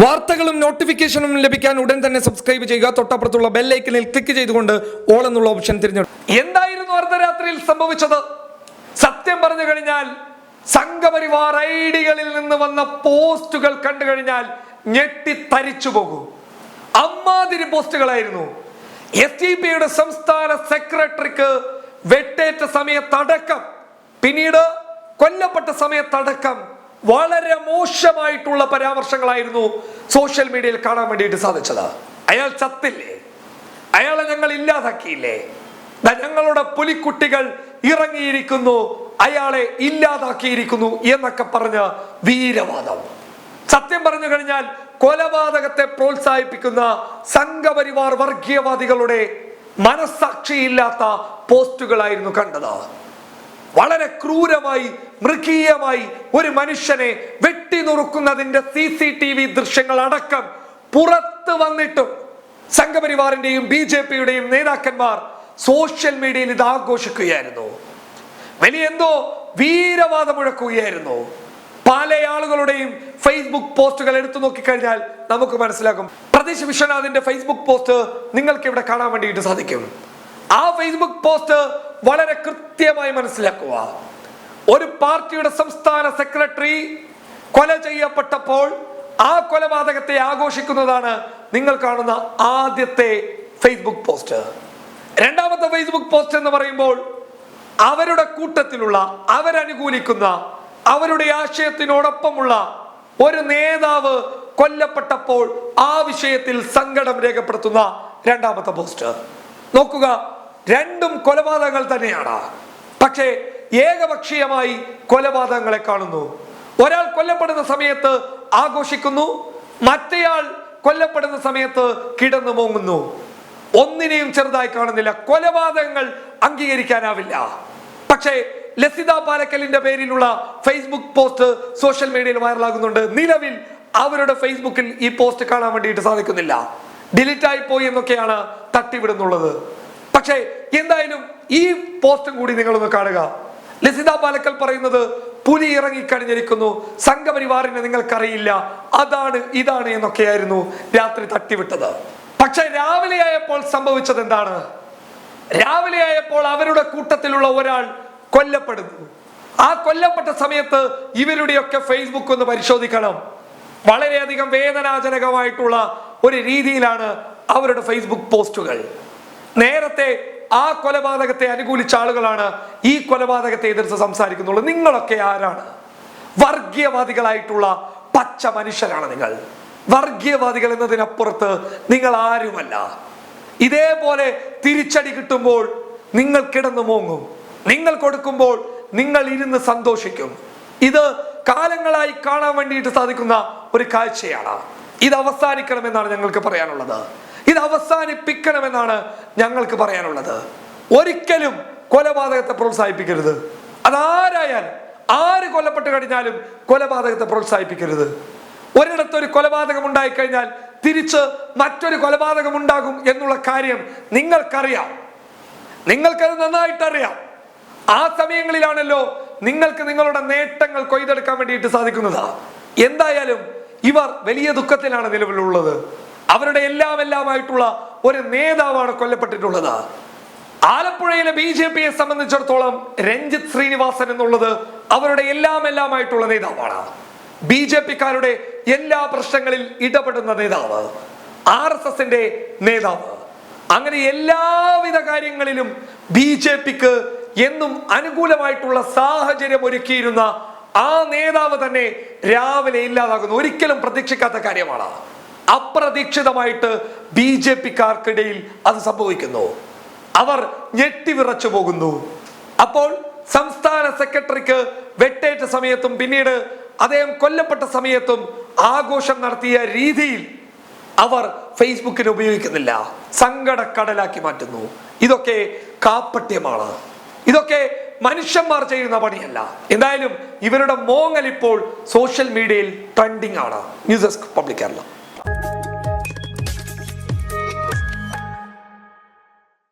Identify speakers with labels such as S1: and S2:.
S1: വാർത്തകളും നോട്ടിഫിക്കേഷനും ലഭിക്കാൻ ഉടൻ തന്നെ സബ്സ്ക്രൈബ് ചെയ്യുക. തൊട്ടപ്പുറത്തുള്ള ബെല്ലൈക്കനിൽ ക്ലിക്ക് ചെയ്തുകൊണ്ട് ഓൾ എന്നുള്ള ഓപ്ഷൻ തിരഞ്ഞെടുക്കും
S2: എന്തായിരുന്നു അർദ്ധരാത്രിയിൽ സംഭവിച്ചത്? സത്യം പറഞ്ഞു കഴിഞ്ഞാൽ സംഘപരിവാർ ഐഡികളിൽ നിന്ന് വന്ന പോസ്റ്റുകൾ കണ്ടു കഴിഞ്ഞാൽ ഞെട്ടിത്തരിച്ചു പോകും. അമ്മാതിരി പോസ്റ്റുകളായിരുന്നു. എസ് ടി പിയുടെ സംസ്ഥാന സെക്രട്ടറിക്ക് വെട്ടേറ്റ സമയത്തടക്കം പിന്നീട് കൊല്ലപ്പെട്ട സമയത്തടക്കം വളരെ മോശമായിട്ടുള്ള പരാമർശങ്ങളായിരുന്നു സോഷ്യൽ മീഡിയയിൽ കാണാൻ വേണ്ടിയിട്ട് സാധിച്ചത്. അയാൾ ചത്തില്ലേ? അയാളെ ഞങ്ങൾ ഇല്ലാതാക്കിയില്ലേ? ഞങ്ങളുടെ പുലിക്കുട്ടികൾ ഇറങ്ങിയിരിക്കുന്നു അയാളെ ഇല്ലാതാക്കിയിരിക്കുന്നു എന്നൊക്കെ പറഞ്ഞ വീരവാദം. സത്യം പറഞ്ഞു കഴിഞ്ഞാൽ കൊലപാതകത്തെ പ്രോത്സാഹിപ്പിക്കുന്ന സംഘപരിവാർ വർഗീയവാദികളുടെ മനസ്സാക്ഷിയില്ലാത്ത പോസ്റ്റുകളായിരുന്നു കണ്ടത്. വളരെ ക്രൂരമായി മൃഗീയമായി ഒരു മനുഷ്യനെ വെട്ടി നുറുക്കുന്നതിന്റെ സി സി ടി വി ദൃശ്യങ്ങൾ അടക്കം പുറത്ത് വന്നിട്ടും സംഘപരിവാറിന്റെയും ബി ജെ പിയുടെയും നേതാക്കന്മാർ സോഷ്യൽ മീഡിയയിൽ ഇത് ആഘോഷിക്കുകയായിരുന്നു. വലിയ എന്തോ വീരവാദം മുഴക്കുകയായിരുന്നു. പല ആളുകളുടെയും ഫേസ്ബുക്ക് പോസ്റ്റുകൾ എടുത്തു നോക്കിക്കഴിഞ്ഞാൽ നമുക്ക് മനസ്സിലാകും. പ്രദേശ് വിശ്വനാഥിന്റെ ഫേസ്ബുക്ക് പോസ്റ്റ് നിങ്ങൾക്ക് ഇവിടെ കാണാൻ വേണ്ടിയിട്ട് സാധിക്കും. ആ ഫേസ്ബുക്ക് പോസ്റ്റ് വളരെ കൃത്യമായി മനസ്സിലാക്കുക. ഒരു പാർട്ടിയുടെ സംസ്ഥാന സെക്രട്ടറി കൊല ചെയ്യപ്പെട്ടപ്പോൾ ആ കൊലപാതകത്തെ ആഘോഷിക്കുന്നതാണ് നിങ്ങൾ കാണുന്ന ആദ്യത്തെ ഫേസ്ബുക്ക് പോസ്റ്റ് രണ്ടാമത്തെ ഫേസ്ബുക്ക് പോസ്റ്റ് എന്ന് പറയുമ്പോൾ അവരുടെ കൂട്ടത്തിലുള്ള അവരനുകൂലിക്കുന്ന അവരുടെ ആശയത്തിനോടൊപ്പമുള്ള ഒരു നേതാവ് കൊല്ലപ്പെട്ടപ്പോൾ ആ വിഷയത്തിൽ സങ്കടം രേഖപ്പെടുത്തുന്ന രണ്ടാമത്തെ പോസ്റ്റ് നോക്കുക രണ്ടും കൊലപാതകങ്ങൾ തന്നെയാണ്. പക്ഷേ ഏകപക്ഷീയമായി കൊലപാതകങ്ങളെ കാണുന്നു. ഒരാൾ കൊല്ലപ്പെടുന്ന സമയത്ത് ആഘോഷിക്കുന്നു മറ്റേയാൾ കൊല്ലപ്പെടുന്ന സമയത്ത് കിടന്നു മോങ്ങുന്നു. ഒന്നിനെയും ചെറുതായി കാണുന്നില്ല. കൊലപാതകങ്ങൾ അംഗീകരിക്കാനാവില്ല. പക്ഷേ ലസിത പാലക്കലിന്റെ പേരിലുള്ള ഫേസ്ബുക്ക് പോസ്റ്റ് സോഷ്യൽ മീഡിയയിൽ വൈറലാകുന്നുണ്ട്. നിലവിൽ അവരുടെ ഫേസ്ബുക്കിൽ ഈ പോസ്റ്റ് കാണാൻ വേണ്ടിയിട്ട് സാധിക്കുന്നില്ല. ഡിലീറ്റ് ആയി പോയി എന്നൊക്കെയാണ് തട്ടിവിടുന്നുള്ളത്. പക്ഷേ എന്തായാലും ഈ പോസ്റ്റും കൂടി നിങ്ങളൊന്ന് കാണുക. ലസിത പാലക്കൽ പറയുന്നത് പുലി ഇറങ്ങിക്കഴിഞ്ഞിരിക്കുന്നു സംഘപരിവാറിനെ നിങ്ങൾക്കറിയില്ല അതാണ് ഇതാണ് എന്നൊക്കെയായിരുന്നു രാത്രി തട്ടിവിട്ടത്. പക്ഷെ രാവിലെ ആയപ്പോൾ സംഭവിച്ചത് എന്താണ് രാവിലെ ആയപ്പോൾ അവരുടെ കൂട്ടത്തിലുള്ള ഒരാൾ കൊല്ലപ്പെടുന്നു. ആ കൊല്ലപ്പെട്ട സമയത്ത് ഇവരുടെയൊക്കെ ഫേസ്ബുക്ക് ഒന്ന് പരിശോധിക്കണം. വളരെയധികം വേദനാജനകമായിട്ടുള്ള ഒരു രീതിയിലാണ് അവരുടെ ഫേസ്ബുക്ക് പോസ്റ്റുകൾ. നേരത്തെ ആ കൊലപാതകത്തെ അനുകൂലിച്ച ആളുകളാണ് ഈ കൊലപാതകത്തെ എതിർത്ത് സംസാരിക്കുന്നുള്ളൂ. നിങ്ങളൊക്കെ ആരാണ്? വർഗീയവാദികളായിട്ടുള്ള പച്ച മനുഷ്യരാണ് നിങ്ങൾ. വർഗീയവാദികൾ എന്നതിനപ്പുറത്ത് നിങ്ങൾ ആരുമല്ല. ഇതേപോലെ തിരിച്ചടി കിട്ടുമ്പോൾ നിങ്ങൾ കിടന്നു മൂങ്ങും. നിങ്ങൾ കൊടുക്കുമ്പോൾ നിങ്ങൾ ഇരുന്ന് സന്തോഷിക്കും. ഇത് കാലങ്ങളായി കാണാൻ വേണ്ടിയിട്ട് സാധിക്കുന്ന ഒരു കാഴ്ചയാണ്. ഇത് അവസാനിക്കണമെന്നാണ് ഞങ്ങൾക്ക് പറയാനുള്ളത്. ഇത് അവസാനിപ്പിക്കണമെന്നാണ് ഞങ്ങൾക്ക് പറയാനുള്ളത്. ഒരിക്കലും കൊലപാതകത്തെ പ്രോത്സാഹിപ്പിക്കരുത്. അതാരായാലും ആര് കൊല്ലപ്പെട്ട് കഴിഞ്ഞാലും കൊലപാതകത്തെ പ്രോത്സാഹിപ്പിക്കരുത്. ഒരിടത്ത് ഒരു കൊലപാതകം ഉണ്ടായി കഴിഞ്ഞാൽ തിരിച്ച് മറ്റൊരു കൊലപാതകം ഉണ്ടാകും എന്നുള്ള കാര്യം നിങ്ങൾക്കറിയാം. നിങ്ങൾക്കത് നന്നായിട്ട് അറിയാം ആ സമയങ്ങളിലാണല്ലോ നിങ്ങൾക്ക് നിങ്ങളുടെ നേട്ടങ്ങൾ കൊയ്തെടുക്കാൻ വേണ്ടിയിട്ട് സാധിക്കുന്നത്. എന്തായാലും ഇവർ വലിയ ദുഃഖത്തിലാണ് നിലവിലുള്ളത്. അവരുടെ എല്ലാം എല്ലാമായിട്ടുള്ള ഒരു നേതാവാണ് കൊല്ലപ്പെട്ടിട്ടുള്ളത്. ആലപ്പുഴയിലെ ബി ജെ പിയെ സംബന്ധിച്ചിടത്തോളം രഞ്ജിത്ത് ശ്രീനിവാസൻ എന്നുള്ളത് അവരുടെ എല്ലാം എല്ലാമായിട്ടുള്ള നേതാവാണ്. ബി ജെ പിക്കാരുടെ എല്ലാ പ്രശ്നങ്ങളിൽ ഇടപെടുന്ന നേതാവ് ആർ എസ് എസിന്റെ നേതാവ്. അങ്ങനെ എല്ലാവിധ കാര്യങ്ങളിലും ബി ജെ പിക്ക് എന്നും അനുകൂലമായിട്ടുള്ള സാഹചര്യം ഒരുക്കിയിരുന്ന ആ നേതാവ് തന്നെ രാവിലെ ഇല്ലാതാകുന്നു. ഒരിക്കലും പ്രതീക്ഷിക്കാത്ത കാര്യമാണ്. അപ്രതീക്ഷിതമായിട്ട് ബി ജെ പിക്കാർക്കിടയിൽ അത് സംഭവിക്കുന്നു. അവർ ഞെട്ടിവിറച്ചു പോകുന്നു. അപ്പോൾ സംസ്ഥാന സെക്രട്ടറിക്ക് വെട്ടേറ്റ സമയത്തും പിന്നീട് അദ്ദേഹം കൊല്ലപ്പെട്ട സമയത്തും ആഘോഷം നടത്തിയ രീതിയിൽ അവർ ഫേസ്ബുക്കിന് ഉപയോഗിക്കുന്നില്ല. സങ്കടക്കടലാക്കി മാറ്റുന്നു. ഇതൊക്കെ കാപ്പട്യമാണ്. ഇതൊക്കെ മനുഷ്യന്മാർ ചെയ്യുന്ന പണിയല്ല. എന്തായാലും ഇവരുടെ മോങ്ങൽ ഇപ്പോൾ സോഷ്യൽ മീഡിയയിൽ ട്രെൻഡിങ് ആണ് ന്യൂസ് ഡെസ്ക് പബ്ലിക് കേരള.